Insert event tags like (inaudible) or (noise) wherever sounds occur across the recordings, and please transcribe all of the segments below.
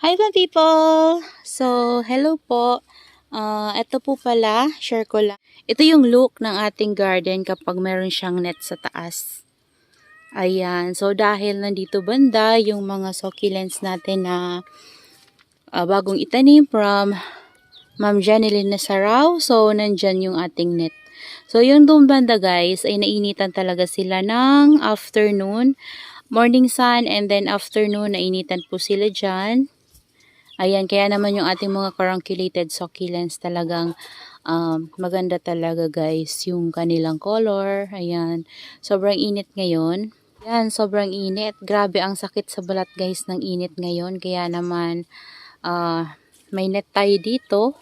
Hi mga people! So, hello po. Ah, ito po pala, share ko lang. Ito yung look ng ating garden kapag meron siyang net sa taas. Ayan. So, dahil nandito banda yung mga succulents natin na ah, bagong itanim from Ma'am Janeline Nasaraw. So, nandyan yung ating net. So, yung doon banda guys, ay nainitan talaga sila ng afternoon, morning sun, and then afternoon, nainitan po sila dyan. Ayan, kaya naman yung ating mga carunculated succulents talagang um, maganda talaga guys yung kanilang color. Ayan, sobrang init ngayon. Ayan, sobrang init. Grabe ang sakit sa balat guys ng init ngayon. Kaya naman ah, may net tayo dito.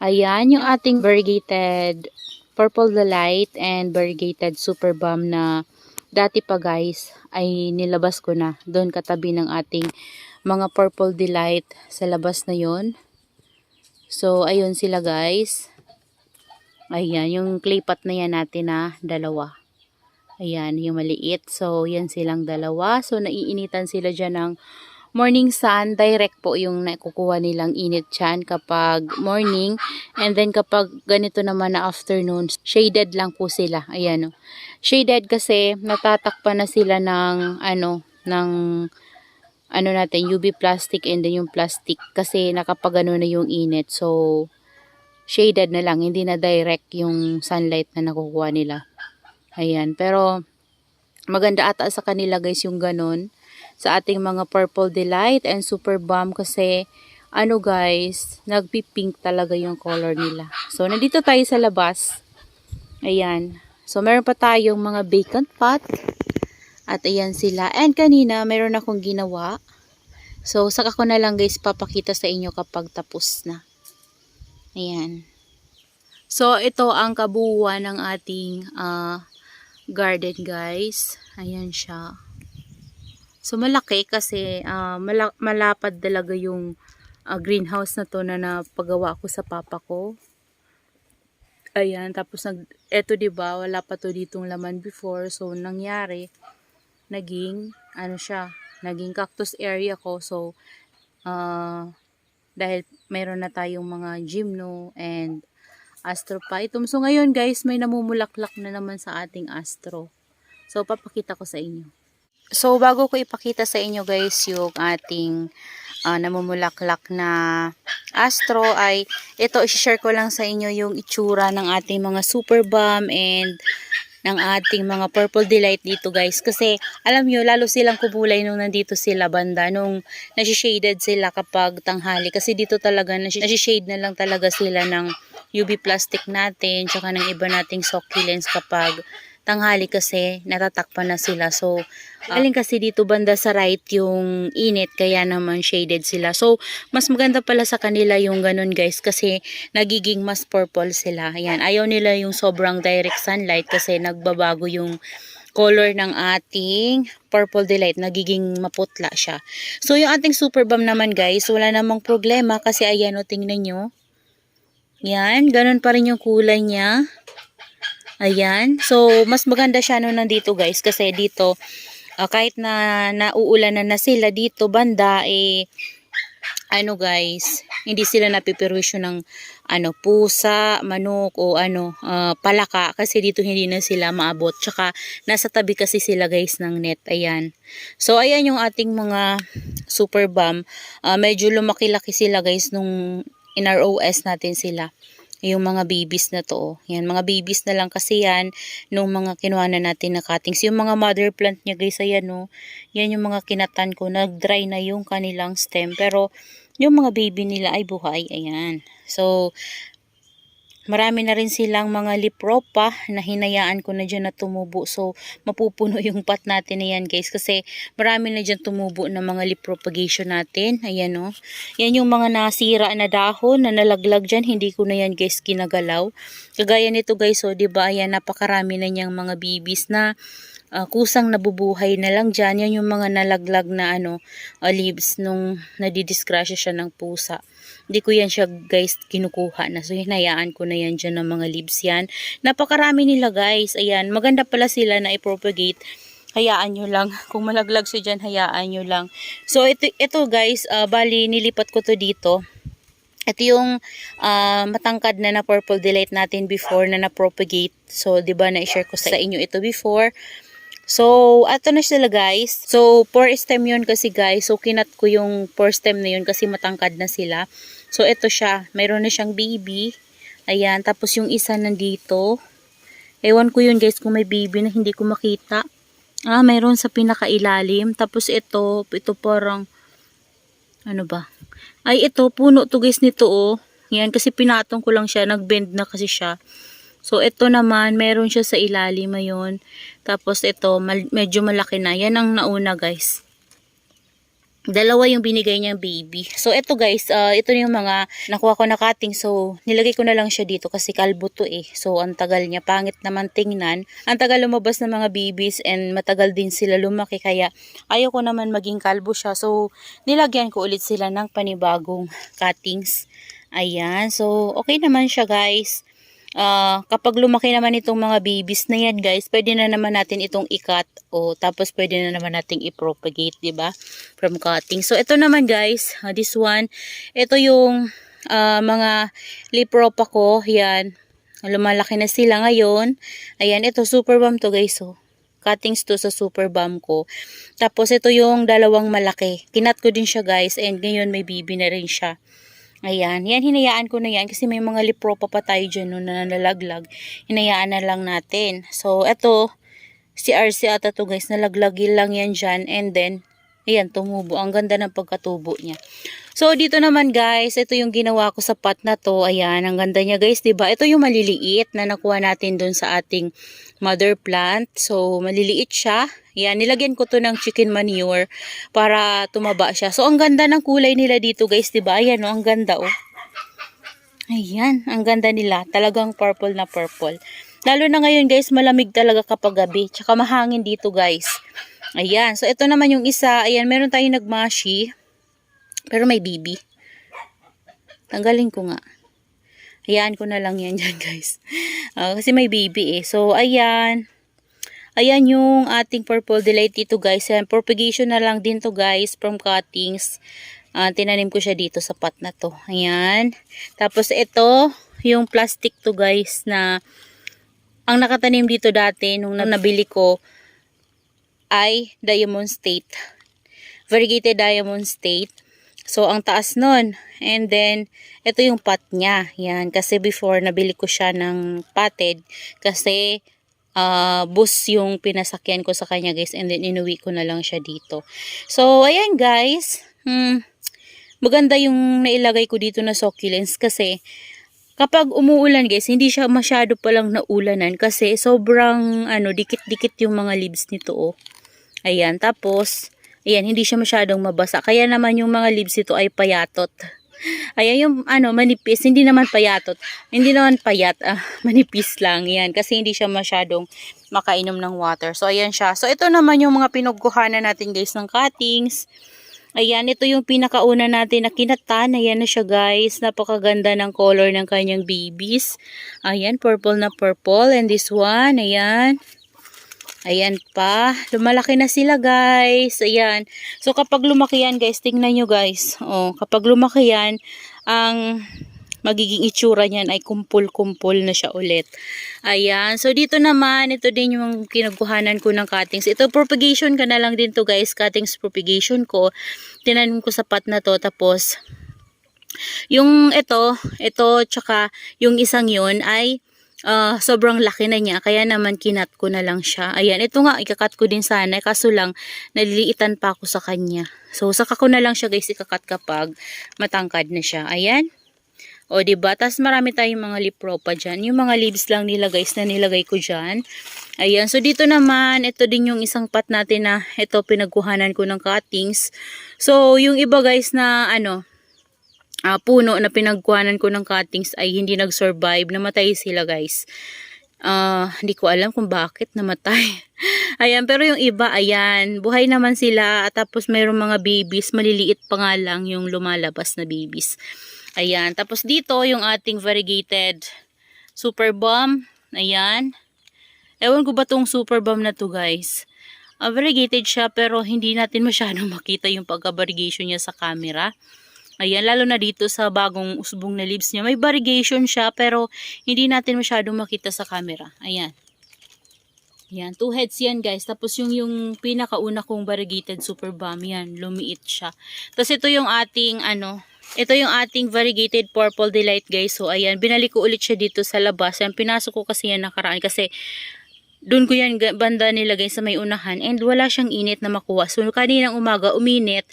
Ayan, yung ating variegated purple delight and variegated super balm na dati pa guys ay nilabas ko na doon katabi ng ating mga purple delight sa labas na yon. So, ayun sila guys. Ayan, yung clay pot na yan natin na dalawa. Ayan, yung maliit. So, yan silang dalawa. So, naiinitan sila dyan ng morning sun. Direct po yung nakukuha nilang init dyan kapag morning. And then, kapag ganito naman na afternoon, shaded lang po sila. Ayan, oh. Shaded kasi natatakpan na sila ng, ano, ng ano natin, UV plastic and then yung plastic kasi nakapagano na yung init. So, shaded na lang, hindi na direct yung sunlight na nakukuha nila. Ayan, pero maganda ata sa kanila guys yung ganun sa ating mga purple delight and super bomb kasi ano guys, nagpi-pink talaga yung color nila. So, nandito tayo sa labas. Ayan. So, meron pa tayong mga vacant pot. At ayan sila. And kanina, meron akong ginawa. So, saka ko na lang guys papakita sa inyo kapag tapos na. Ayan. So, ito ang kabuuan ng ating ah, garden guys. Ayan siya. So, malaki kasi ah, mala- malapad talaga yung ah, greenhouse na to na napagawa ko sa papa ko. Ayan, tapos nag, eto ba, wala pa to ditong laman before. So nangyari naging ano siya, naging cactus area ko. So ah dahil mayroon na tayong mga gymno and astrophytum. So ngayon guys, may namumulaklak na naman sa ating astro. So papakita ko sa inyo. So bago ko ipakita sa inyo guys yung ating ah, namumulaklak na astro ay ito i-share ko lang sa inyo yung itsura ng ating mga super bomb and ng ating mga purple delight dito guys. Kasi alam nyo lalo silang kubulay nung nandito sila banda nung nasi-shaded sila kapag tanghali. Kasi dito talaga nasi- nasi-shade na lang talaga sila ng UV plastic natin tsaka ng iba nating succulents kapag tanghali kasi natatakpan na sila. So, galing kasi dito banda sa right yung init kaya naman shaded sila. So, mas maganda pala sa kanila yung ganun guys kasi nagiging mas purple sila. Ayan, ayaw nila yung sobrang direct sunlight kasi nagbabago yung color ng ating purple delight. Nagiging maputla siya. So, yung ating super bomb naman guys, wala namang problema kasi ayan o, tingnan nyo. Yan, ganun pa rin yung kulay niya. Ayan. So, mas maganda siya nung nandito guys. Kasi dito, ah, kahit na nauulanan na sila dito, banda, eh, ano guys, hindi sila napipirwisyo ng ano, pusa, manok, o ano, ah, palaka. Kasi dito hindi na sila maabot. Tsaka, nasa tabi kasi sila guys ng net. Ayan. So, ayan yung ating mga super bomb. Ah, medyo lumaki-laki sila guys nung in ROS natin sila yung mga babies na to. Yan, mga babies na lang kasi yan nung mga kinuha na natin na cuttings. Yung mga mother plant niya guys, ayan no. Yan yung mga kinatan ko. Nag-dry na yung kanilang stem. Pero yung mga baby nila ay buhay. Ayan. So, marami na rin silang mga lipropa na hinayaan ko na dyan na tumubo. So, mapupuno yung (laughs) pot natin na yan guys. Kasi marami na dyan tumubo na mga lip propagation natin. Ayan o. Yan yung mga nasira na dahon na nalaglag dyan. Hindi ko na yan guys kinagalaw. Kagaya nito guys o. Oh, diba ayan napakarami na niyang mga babies na ah, kusang nabubuhay na lang dyan. Yan yung mga nalaglag na ano ah, leaves nung nadidisgrasya siya ng pusa. Hindi ko yan siya guys kinukuha na. So hinayaan ko na yan dyan ng mga leaves yan. Napakarami nila guys. Ayan. Maganda pala sila na i-propagate hayaan nyo lang. (laughs) Kung malaglag siya dyan, hayaan nyo lang. So, ito, ito guys, ah, bali, nilipat ko to dito. Ito yung ah, matangkad na na purple delight natin before na na-propagate. So, di ba na-share ko sa inyo ito before. So, ato na sila guys. So, four stem yun kasi guys. So, kinat ko yung four stem na yun kasi matangkad na sila. So, ito siya. Mayroon na siyang baby. Ayan. Tapos yung isa nandito. Ewan ko yun guys kung may baby na hindi ko makita. Ah, mayroon sa pinakailalim. Tapos ito, ito parang, ano ba? Ay, ito, puno to guys nito oh. Yan, kasi pinatong ko lang siya. Nag-bend na kasi siya. So, ito naman, meron siya sa ilalim ngayon. Tapos, ito, mal- medyo malaki na. Yan ang nauna, guys. Dalawa yung binigay niyang baby. So, ito guys, ah, ito yung mga nakuha ko na cutting. So, nilagay ko na lang siya dito kasi kalbo to eh. So, ang tagal niya. Pangit naman tingnan. Ang tagal lumabas ng mga babies and matagal din sila lumaki. Kaya, ayaw ko naman maging kalbo siya. So, nilagyan ko ulit sila ng panibagong cuttings. Ayan. So, okay naman siya guys. Ah, kapag lumaki naman itong mga babies na yan guys, pwede na naman natin itong ikat o tapos pwede na naman nating i-propagate, 'di ba? From cutting. So ito naman guys, ah, this one, ito yung ah, mga lipropa ko, yan. Lumalaki na sila ngayon. Ayan, ito super bomb to guys, oh. Cuttings to sa super bomb ko. Tapos ito yung dalawang malaki. Kinat ko din siya guys and ngayon may bibi na rin siya. Ayan, yan hinayaan ko na yan kasi may mga lipropa pa tayo dyan no, na nalaglag. Hinayaan na lang natin. So, eto, si RC ata to guys, nalaglagin lang yan dyan and then, ayan, tumubo. Ang ganda ng pagkatubo niya. So, dito naman guys, ito yung ginawa ko sa pot na to. Ayan, ang ganda niya guys, 'di ba Ito yung maliliit na nakuha natin dun sa ating mother plant. So, maliliit siya. Ayan, nilagyan ko to ng chicken manure para tumaba siya. So, ang ganda ng kulay nila dito guys, 'di ba Ayan, oh, ang ganda oh. Ayan, ang ganda nila. Talagang purple na purple. Lalo na ngayon guys, malamig talaga kapag gabi. Tsaka mahangin dito guys. Ayan, so ito naman yung isa. Ayan, meron tayong nagmashi. Pero may bibi. Tanggalin ko nga. Hayaan ko na lang yan (laughs) dyan guys. Ah, kasi may baby eh. So, ayan. Ayan yung ating purple delight dito guys. Ayan, propagation na lang din to guys from cuttings. Ah, tinanim ko siya dito sa pot na to. Ayan. Tapos ito, yung plastic to guys na ang nakatanim dito dati nung nabili ko ay diamond state. Variegated diamond state. So, ang taas nun. And then, ito yung pot niya. Yan. Kasi before, nabili ko siya ng potted. Kasi, uh, bus yung pinasakyan ko sa kanya, guys. And then, inuwi ko na lang siya dito. So, ayan, guys. Hmm, maganda yung nailagay ko dito na succulents. Kasi, kapag umuulan, guys, hindi siya masyado palang naulanan. Kasi, sobrang, ano, dikit-dikit yung mga leaves nito, oh. Ayan. Tapos, Ayan, hindi siya masyadong mabasa. Kaya naman yung mga leaves ito ay payatot. Ayan yung ano, manipis. Hindi naman payatot. Hindi naman payat. Ah, (laughs) manipis lang. Yan. Kasi hindi siya masyadong makainom ng water. So, ayan siya. So, ito naman yung mga pinagkuhanan natin guys ng cuttings. Ayan, ito yung pinakauna natin na kinatan. Ayan na siya guys. Napakaganda ng color ng kanyang babies. Ayan, purple na purple. And this one, ayan. Ayan pa. Lumalaki na sila guys. Ayan. So kapag lumaki yan guys, tingnan nyo guys. Oh, kapag lumaki yan, ang magiging itsura niyan ay kumpul-kumpul na siya ulit. Ayan. So dito naman, ito din yung kinagkuhanan ko ng cuttings. Ito propagation ka na lang din to guys. Cuttings propagation ko. Tinanim ko sa pot na to. Tapos, yung ito, ito, tsaka yung isang yun ay uh, sobrang laki na niya. Kaya naman kinat ko na lang siya. Ayan, ito nga, ikakat ko din sana. Kaso lang, naliliitan pa ako sa kanya. So, saka ko na lang siya guys ikakat kapag matangkad na siya. Ayan. O, diba? Tapos marami tayong mga lipropa dyan. Yung mga leaves lang nila guys na nilagay ko dyan. Ayan. So, dito naman, ito din yung isang pot natin na ito pinagkuhanan ko ng cuttings. So, yung iba guys na ano, uh, puno na pinagkuhanan ko ng cuttings ay hindi nag-survive. Namatay sila guys. Uh, hindi ko alam kung bakit namatay. (laughs) ayan, pero yung iba, ayan, buhay naman sila. At tapos mayroong mga babies, maliliit pa nga lang yung lumalabas na babies. Ayan, tapos dito yung ating variegated super bomb. Ayan. Ewan ko ba tong super bomb na to guys. Ah, variegated siya pero hindi natin (laughs) masyadong makita yung pagka-variegation niya sa camera. Ayan, lalo na dito sa bagong usbong na leaves niya. May variegation siya pero hindi natin masyadong makita sa camera. Ayan. Yan, two heads yan guys. Tapos yung yung pinakauna kong variegated super bomb yan, lumiit siya. Tapos ito yung ating ano, ito yung ating variegated purple delight guys. So ayan, binalik ko ulit siya dito sa labas. Yan, pinasok ko kasi yan nakaraan kasi doon ko yan banda nilagay sa may unahan and wala siyang init na makuha. So kaninang umaga uminit,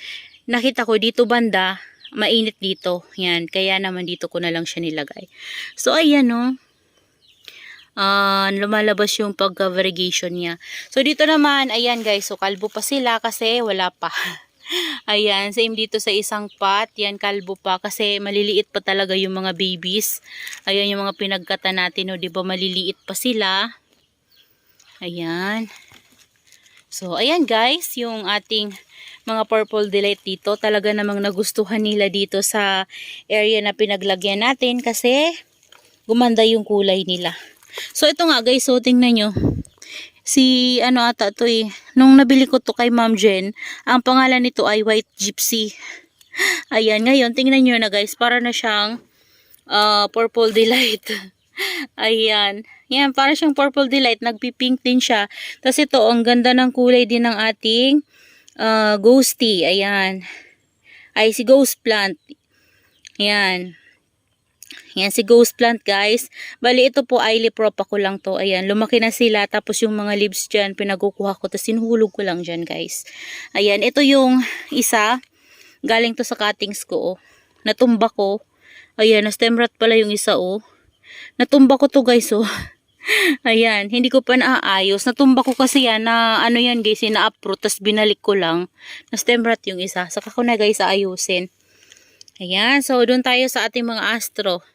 nakita ko dito banda, mainit dito. Yan, kaya naman dito ko na lang siya nilagay. So ayan no. Ah, lumalabas yung pagka-variegation niya. So dito naman, ayan guys, so kalbo pa sila kasi wala pa. (laughs) Ayan, same dito sa isang pot. Yan, kalbo pa. Kasi maliliit pa talaga yung mga babies. Ayan yung mga pinagkata natin. O, di ba maliliit pa sila. Ayan. So, ayan guys, yung ating mga purple delight dito. Talaga namang nagustuhan nila dito sa area na pinaglagyan natin kasi gumanda yung kulay nila. So, ito nga guys, so tingnan nyo. Si ano ata to eh. Nung nabili ko to kay Ma'am Jen, ang pangalan nito ay White Gypsy. (laughs) Ayan, ngayon tingnan nyo na guys, para na siyang ah, Purple Delight. (laughs) Ayan. Yan, para siyang Purple Delight. Nagpipink din siya. Tapos ito, ang ganda ng kulay din ng ating ah, Ghosty. Ayan. Ay, si Ghost Plant. Ayan. Yan si Ghost Plant guys. Bali ito po ay liprop ako lang to. Ayan, lumaki na sila. Tapos yung mga leaves dyan, pinagukuha ko. Tapos sinuhulog ko lang dyan guys. Ayan, ito yung isa. Galing to sa cuttings ko. Oh. Natumba ko. Ayan, na-stemrat pala yung isa oh. Natumba ko to guys oh. (laughs) (laughs) Ayan, hindi ko pa naaayos. Natumba ko kasi yan na ano yan guys, na-uproot. Tapos binalik ko lang. Na-stemrat yung isa. Saka ko na guys aayusin. Ayan, so doon tayo sa ating mga astro.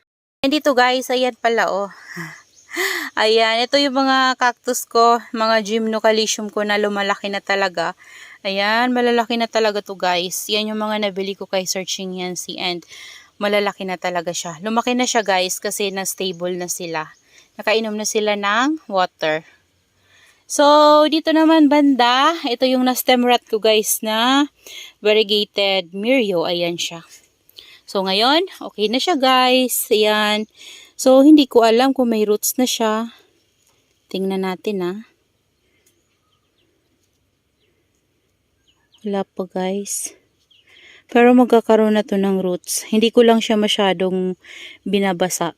And dito guys, ayan pala oh. (laughs) Ayan, ito yung mga cactus ko, mga gymnocalcium ko na lumalaki na talaga. Ayan, malalaki na talaga to guys. Yan yung mga nabili ko kay Searching Yancy and malalaki na talaga siya. Lumaki na siya guys kasi na-stable na sila. Nakainom na sila ng water. So, dito naman banda, ito yung na-stem rat ko guys na variegated Mirio. Ayan siya. So, ngayon, okay na siya guys. Ayan. So, hindi ko alam kung may roots na siya. Tingnan natin ah. Wala pa guys. Pero magkakaroon na to ng roots. Hindi ko lang siya masyadong binabasa.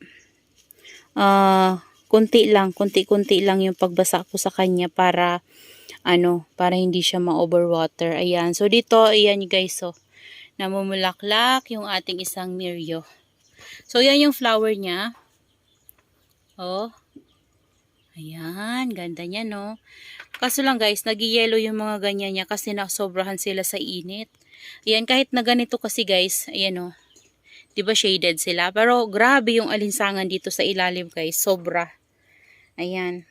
Ah, kunti lang, kunti-kunti lang yung pagbasa ko sa kanya para ano, para hindi siya ma-overwater. Ayan. So dito, ayan guys, so namumulaklak yung ating isang mirio. So yan yung flower niya. Oh. Ayan, ganda niya no. Kaso lang guys, nag-yellow yung mga ganyan niya kasi nasobrahan sila sa init. Ayan, kahit na ganito kasi guys, ayan o. Di ba shaded sila? Pero grabe yung alinsangan dito sa ilalim guys, sobra. Ayan.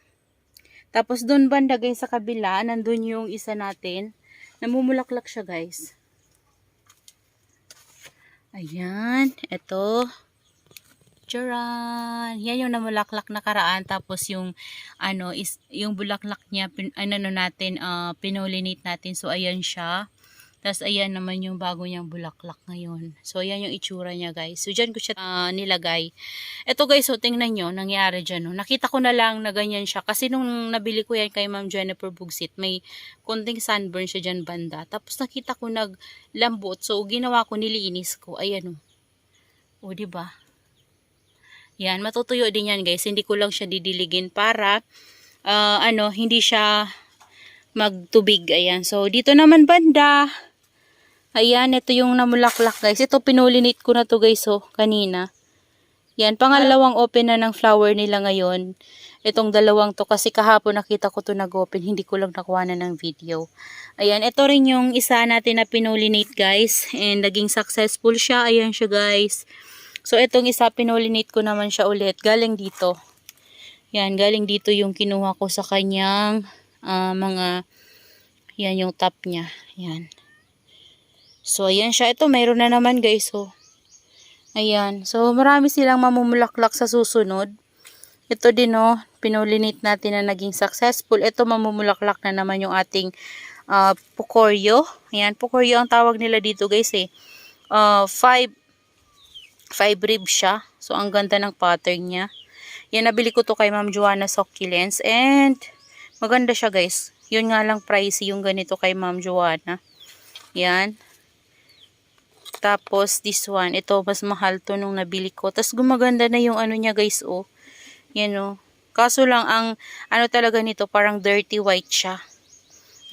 Tapos doon banda guys sa kabila, nandun yung isa natin. Namumulaklak siya guys. Ayan, eto. Charan! Yan yung namulaklak na karaan. Tapos yung, ano, is, yung bulaklak niya, pin, ano, ano natin, uh, pinolinate natin. So, ayan siya. Tapos, ayan naman yung bago niyang bulaklak ngayon. So, ayan yung itsura niya, guys. So, dyan ko siya ah, nilagay. Ito, guys, so, tingnan nyo, nangyari dyan. No? Nakita ko na lang na ganyan siya. Kasi nung nabili ko yan kay Ma'am Jennifer Bugsit, may konting sunburn siya dyan banda. Tapos, nakita ko naglambot. So, ginawa ko, nilinis ko. Ayan, o. O, diba? Yan, matutuyo din yan guys. Hindi ko lang siya didiligin para ah, ano, hindi siya magtubig. Ayan. So, dito naman banda. Ayan, ito yung namulaklak guys. Ito pinulinate ko na to guys oh, kanina. Yan, pangalawang open na ng flower nila ngayon. Itong dalawang to kasi kahapon nakita ko to nag-open. Hindi ko lang nakuha na ng video. Ayan, ito rin yung isa natin na pinulinate guys. And naging successful siya. Ayan siya guys. So, itong isa, pinulinate ko naman siya ulit. Galing dito. Yan, galing dito yung kinuha ko sa kanyang ah, mga, yan yung top niya. Yan. So, ayan siya. Ito, mayroon na naman guys. So, ayan. So, marami silang mamumulaklak sa susunod. Ito din, oh. pinulinate natin na naging successful. Ito mamumulaklak na naman yung ating uh, pukoryo. Ayan, pukoryo ang tawag nila dito guys eh. Uh, five, five ribs siya. So, ang ganda ng pattern niya. Yan, nabili ko to kay Ma'am Joanna Succulents. And, maganda siya guys. Yun nga lang pricey yung ganito kay Ma'am Joanna. Yan. Tapos, this one. Ito, mas mahal to nung nabili ko. Tapos, gumaganda na yung ano niya guys, oh. Yan, oh. Kaso lang, ang ano talaga nito, parang dirty white siya.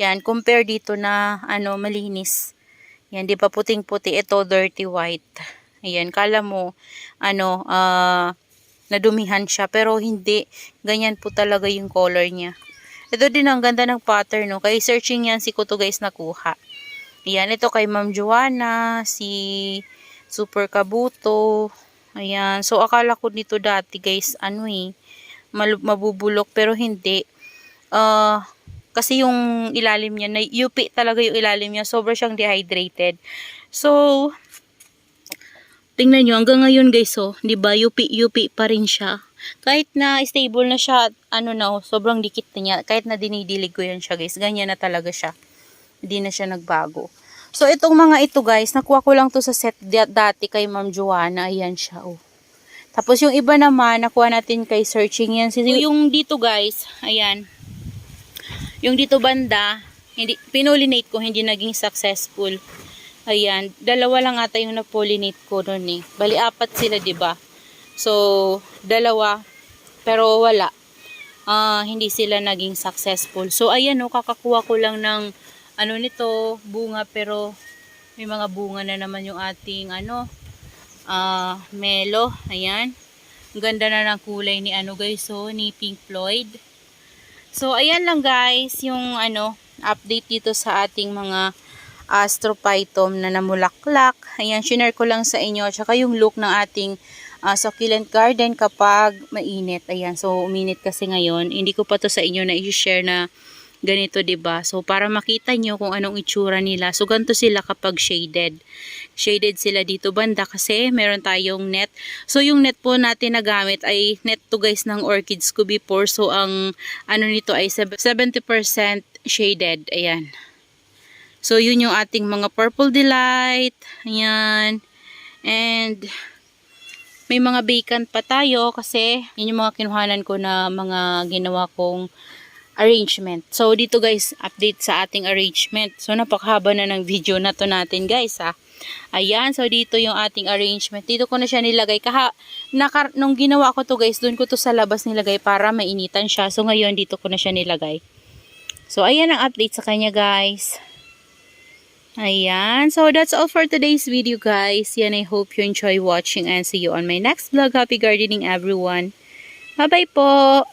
Yan, compare dito na, ano, malinis. Yan, di ba puting-puti. Ito, dirty white. Ayan, kala mo, ano, ah, nadumihan siya. Pero hindi, ganyan po talaga yung color niya. Ito din ang ganda ng pattern, no. Kay searching yan si Kuto guys nakuha. Ayan, ito kay Ma'am Joanna, si Super Kabuto. Ayan, so akala ko dito dati guys, ano eh, mabubulok pero hindi. Ah, kasi yung ilalim niya, na, UP talaga yung ilalim niya, sobrang siyang dehydrated. So, tingnan nyo, hanggang ngayon guys, oh, di ba, UP, UP pa rin siya. Kahit na stable na siya, ano na, oh, sobrang dikit na niya, kahit na dinidilig ko yan siya guys, ganyan na talaga siya. Hindi na siya nagbago. So, itong mga ito guys, nakuha ko lang to sa set da- dati kay Ma'am Joanna, ayan siya, oh. Tapos yung iba naman, nakuha natin kay searching yan. So, yung dito guys, ayan, yung dito banda, hindi, pinulinate ko, hindi naging successful. Ayan, dalawa lang ata yung na-pollinate ko noon eh. Bali, apat sila, ba So, dalawa, pero wala. Ah, hindi sila naging successful. So, ayan oh, kakakuha ko lang ng ano nito, bunga, pero may mga bunga na naman yung ating ano, ah, melo. Ayan. Ang ganda na ng kulay ni ano guys, so, ni Pink Floyd. So, ayan lang guys, yung ano, update dito sa ating mga astrophytum na namulaklak. Ayan, share ko lang sa inyo. Tsaka yung look ng ating uh, succulent garden kapag mainit. Ayan, so uminit kasi ngayon. Hindi ko pa to sa inyo na i-share na ganito, 'di ba? So para makita nyo kung anong itsura nila. So ganito sila kapag shaded. Shaded sila dito banda kasi meron tayong net. So yung net po natin na gamit ay net to guys ng orchids ko before. So ang ano nito ay 70% shaded. Ayan. So yun yung ating mga purple delight. Ayan. And may mga vacant pa tayo kasi yun yung mga kinuhanan ko na mga ginawa kong arrangement. So, dito guys, update sa ating arrangement. So, napakahaba na ng video na to natin guys ha. Ayan, so dito yung ating arrangement. Dito ko na siya nilagay. Kaha, naka, nung ginawa ko to guys, doon ko to sa labas nilagay para mainitan siya. So, ngayon dito ko na siya nilagay. So, ayan ang update sa kanya guys. Ayan. So, that's all for today's video, guys. Yan, I hope you enjoy watching and see you on my next vlog. Happy gardening, everyone. Bye-bye po!